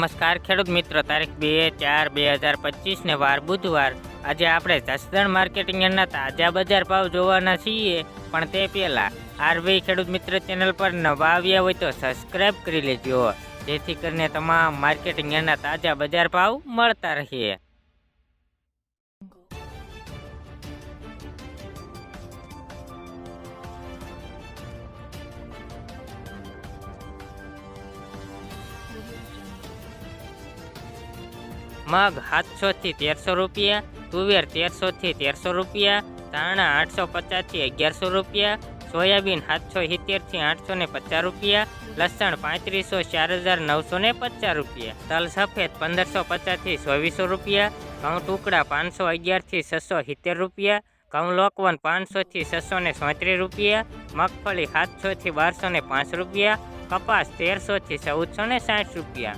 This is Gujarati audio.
નમસ્કાર, ખેડૂત મિત્રો. તારીખ બે ચાર બે હજાર પચીસને વાર બુધવાર. આજે આપણે જસદણ માર્કેટિંગ યાર્ડના તાજા બજાર ભાવ જોવાના છીએ, પણ તે પહેલા આરબી ખેડૂત મિત્ર ચેનલ પર નવા આવ્યા હોય તો સબસ્ક્રાઈબ કરી લેજો. જેથી કરીને તમામ માર્કેટિંગ યાર્ડના તાજા બજાર ભાવ મળતા રહે મગ સાતસો થી તેરસો રૂપિયા, તુવેર તેરસો થી તેરસો રૂપિયા, ધાણા આઠસો પચાસથી અગિયારસો રૂપિયા, સોયાબીન સાતસો સિત્તેરથી આઠસો ને પચાસ રૂપિયા, લસણ પાંત્રીસો, ચાર હજાર નવસો ને પચાસ રૂપિયા, તલ સફેદ પંદરસો પચાસથી ચોવીસો રૂપિયા, ઘઉં ટુકડા પાંચસો અગિયારથી છસો સિત્તેર રૂપિયા, ઘઉં લોકવન પાંચસો થી છસો ને ચોત્રીસ રૂપિયા, મગફળી સાતસો થી બારસો ને પાંચ રૂપિયા, કપાસ તેરસો થી ચૌદસો ને સાઠ રૂપિયા.